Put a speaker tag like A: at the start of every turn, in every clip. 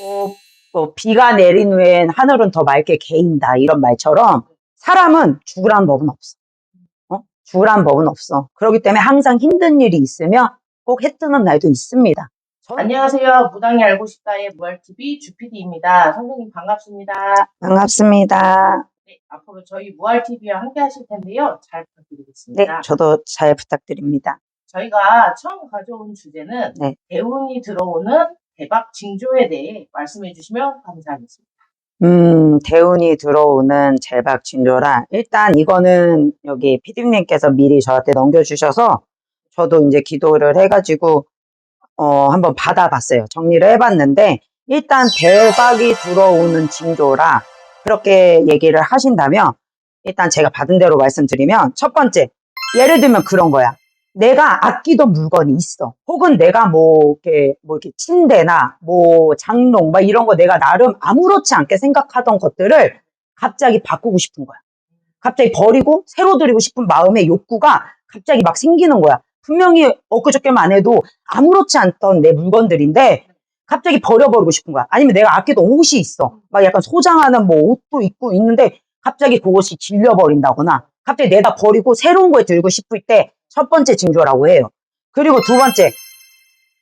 A: 뭐, 뭐 비가 내린 후엔 하늘은 더 맑게 개인다 이런 말처럼 사람은 죽으라는 법은 없어. 어? 죽으라는 법은 없어. 그렇기 때문에 항상 힘든 일이 있으면 꼭 해 뜨는 날도 있습니다. 저-
B: 안녕하세요. 무당이 알고 싶다의 무알TV 주피디입니다. 선생님 반갑습니다.
A: 반갑습니다.
B: 네, 앞으로 저희 무알TV와 함께 하실 텐데요. 잘
A: 네,
B: 부탁드리겠습니다.
A: 저도 잘 부탁드립니다.
B: 저희가 처음 가져온 주제는
A: 네.
B: 대운이 들어오는 대박 징조에 대해 말씀해 주시면 감사하겠습니다.
A: 음, 대운이 들어오는 젤박 징조라 일단 이거는 여기 피디님께서 미리 저한테 넘겨주셔서 저도 이제 기도를 해가지고 어, 한번 받아봤어요. 정리를 해봤는데 일단 대박이 들어오는 징조라 그렇게 얘기를 하신다면 일단 제가 받은 대로 말씀드리면 첫 번째 예를 들면 그런 거야. 내가 아끼던 물건이 있어. 혹은 내가 뭐 이렇게 뭐 이렇게 침대나 뭐 장롱 막 이런 거 내가 나름 아무렇지 않게 생각하던 것들을 갑자기 바꾸고 싶은 거야. 갑자기 버리고 새로 드리고 싶은 마음의 욕구가 갑자기 막 생기는 거야. 분명히 엊그저께만 해도 아무렇지 않던 내 물건들인데 갑자기 버려버리고 싶은 거야. 아니면 내가 아끼던 옷이 있어. 막 약간 소장하는 뭐 옷도 입고 있는데 갑자기 그것이 질려버린다거나 갑자기 내다 버리고 새로운 걸 들고 싶을 때 첫 번째 징조라고 해요. 그리고 두 번째,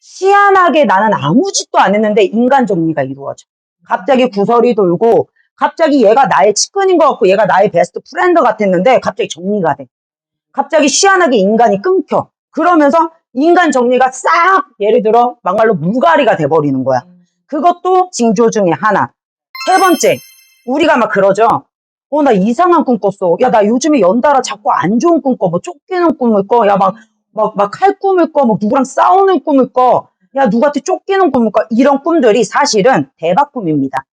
A: 희한하게 나는 아무 짓도 안 했는데 인간 정리가 이루어져. 갑자기 구설이 돌고 갑자기 얘가 나의 측근인 것 같고 얘가 나의 베스트 프렌드 같았는데 갑자기 정리가 돼. 갑자기 희한하게 인간이 끊겨. 그러면서 인간 정리가 싹 예를 들어 막말로 물갈이가 돼버리는 거야. 그것도 징조 중에 하나. 세 번째, 우리가 막 그러죠. 어, 나 이상한 꿈 꿨어. 야, 나 요즘에 연달아 자꾸 안 좋은 꿈 꿔. 뭐 쫓기는 꿈을 꿔. 야, 막, 막, 막 칼 꿈을 꿔. 뭐 누구랑 싸우는 꿈을 꿔. 야, 누구한테 쫓기는 꿈을 꿔. 이런 꿈들이 사실은 대박 꿈입니다.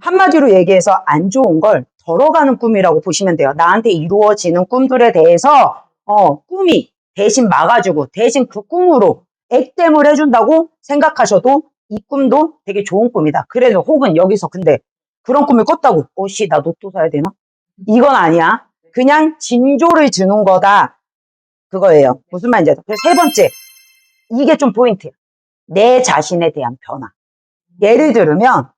A: 한마디로 얘기해서 안 좋은 걸 덜어가는 꿈이라고 보시면 돼요. 나한테 이루어지는 꿈들에 대해서, 어, 꿈이 대신 막아주고 대신 그 꿈으로 액땜을 해준다고 생각하셔도 이 꿈도 되게 좋은 꿈이다. 그래서 혹은 여기서 근데 그런 꿈을 꿨다고, 오씨, 나 로또 사야 되나? 이건 아니야. 그냥 징조를 주는 거다. 그거예요. 무슨 말인지 알죠? 세 번째, 이게 좀 포인트야. 내 자신에 대한 변화. 예를 들면,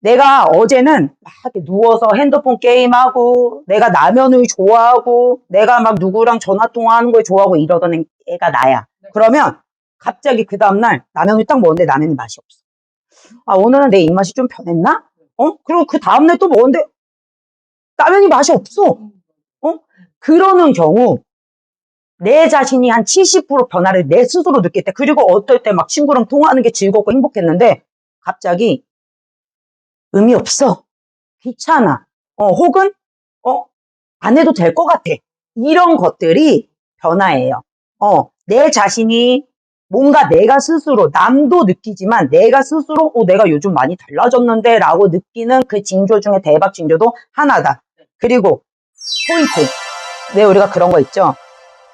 A: 내가 어제는 막 이렇게 누워서 핸드폰 게임하고, 내가 라면을 좋아하고, 내가 막 누구랑 전화 통화하는 걸 좋아하고 이러던 애가 나야. 그러면 갑자기 그 다음날 라면을 딱 먹었는데 라면이 맛이 없어. 아, 오늘은 내 입맛이 좀 변했나? 어? 그리고 그 다음날 또 먹었는데 라면이 맛이 없어. 어? 그러는 경우 내 자신이 한 70% 변화를 내 스스로 때 그리고 어떨 때 막 친구랑 통화하는 게 즐겁고 행복했는데 갑자기 의미 없어. 귀찮아. 어, 혹은 어, 안 해도 될 것 같아. 이런 것들이 변화예요. 어, 내 자신이 뭔가 내가 스스로 남도 느끼지만 내가 스스로 어, 내가 요즘 많이 달라졌는데 라고 느끼는 그 징조 중에 대박 징조도 하나다. 그리고 포인트. 왜 우리가 그런 거 있죠?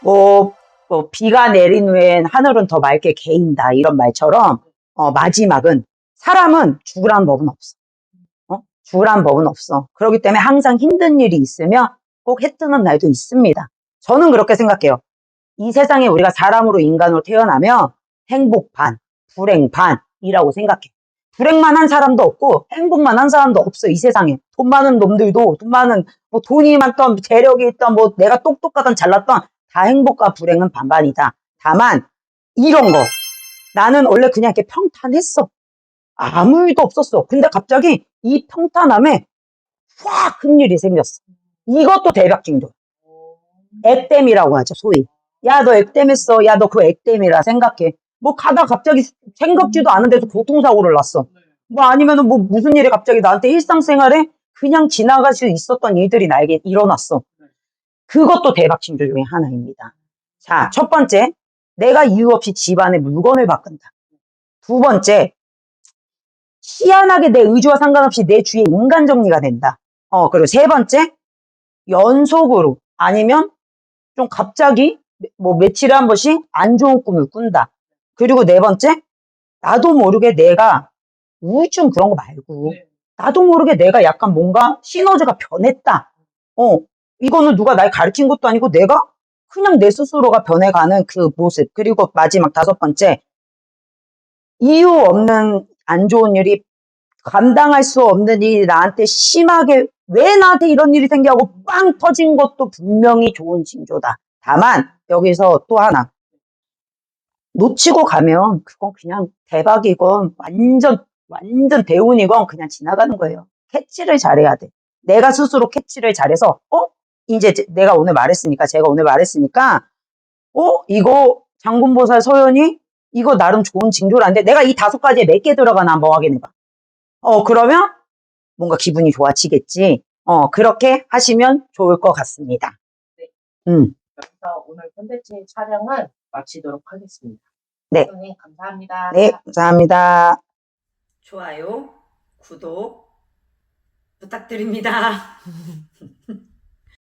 A: 뭐, 뭐 비가 내린 후엔 하늘은 더 맑게 개인다 이런 말처럼 어, 마지막은 사람은 죽으라는 법은 없어. 어? 죽으라는 법은 없어. 그렇기 때문에 항상 힘든 일이 있으면 꼭 해 뜨는 날도 있습니다. 저는 그렇게 생각해요. 이 세상에 우리가 사람으로 인간으로 태어나면 행복 반, 불행 반이라고 생각해. 불행만 한 사람도 없고 행복만 한 사람도 없어 이 세상에. 돈 많은 놈들도 돈 많은 뭐 돈이 많던 재력이 있던 뭐 내가 똑똑하던 잘났던 다 행복과 불행은 반반이다. 다만 이런 거 나는 원래 그냥 이렇게 평탄했어. 아무 일도 없었어. 근데 갑자기 이 평탄함에 확 큰 일이 생겼어. 이것도 대박 징조. 액땜이라고 하죠, 소위. 야, 너 액땜했어. 야, 너 그 액땜이라 생각해. 뭐 가다 갑자기 생각지도 않은 데서 교통사고를 났어. 뭐 아니면은 뭐 무슨 일이 갑자기 나한테 일상생활에 그냥 지나갈 수 있었던 일들이 나에게 일어났어. 그것도 대박 징조 중에 하나입니다. 자, 첫 번째, 내가 이유 없이 집안의 물건을 바꾼다. 두 번째, 희한하게 내 의지와 상관없이 내 주위에 인간 정리가 된다. 어, 그리고 세 번째, 연속으로 아니면 좀 갑자기 뭐 며칠에 한 번씩 안 좋은 꿈을 꾼다. 그리고 네 번째, 나도 모르게 내가 우울증 그런 거 말고
B: 네.
A: 나도 모르게 내가 약간 뭔가 시너지가 변했다. 어, 이거는 누가 날 가르친 것도 아니고 내가 그냥 내 스스로가 변해가는 그 모습. 그리고 마지막 다섯 번째, 이유 없는 안 좋은 일이 감당할 수 없는 일이 나한테 심하게 왜 나한테 이런 일이 생겨하고 빵 터진 것도 분명히 좋은 징조다. 다만 여기서 또 하나 놓치고 가면 그건 그냥 대박이건 완전 완전 대운이건 그냥 지나가는 거예요. 캐치를 잘해야 돼. 내가 스스로 캐치를 잘해서 어 이제 제- 내가 오늘 말했으니까 제가 오늘 말했으니까 어 이거 장군보살 서연이 이거 나름 좋은 징조라는데 내가 이 다섯 가지에 몇 개 들어가나 한번 확인해봐. 어 그러면 뭔가 기분이 좋아지겠지. 어 그렇게 하시면 좋을 것 같습니다. 음
B: 여기서 오늘 콘텐츠 촬영은 마치도록 하겠습니다.
A: 네.
B: 선생님 감사합니다.
A: 네, 감사합니다.
C: 좋아요, 구독 부탁드립니다.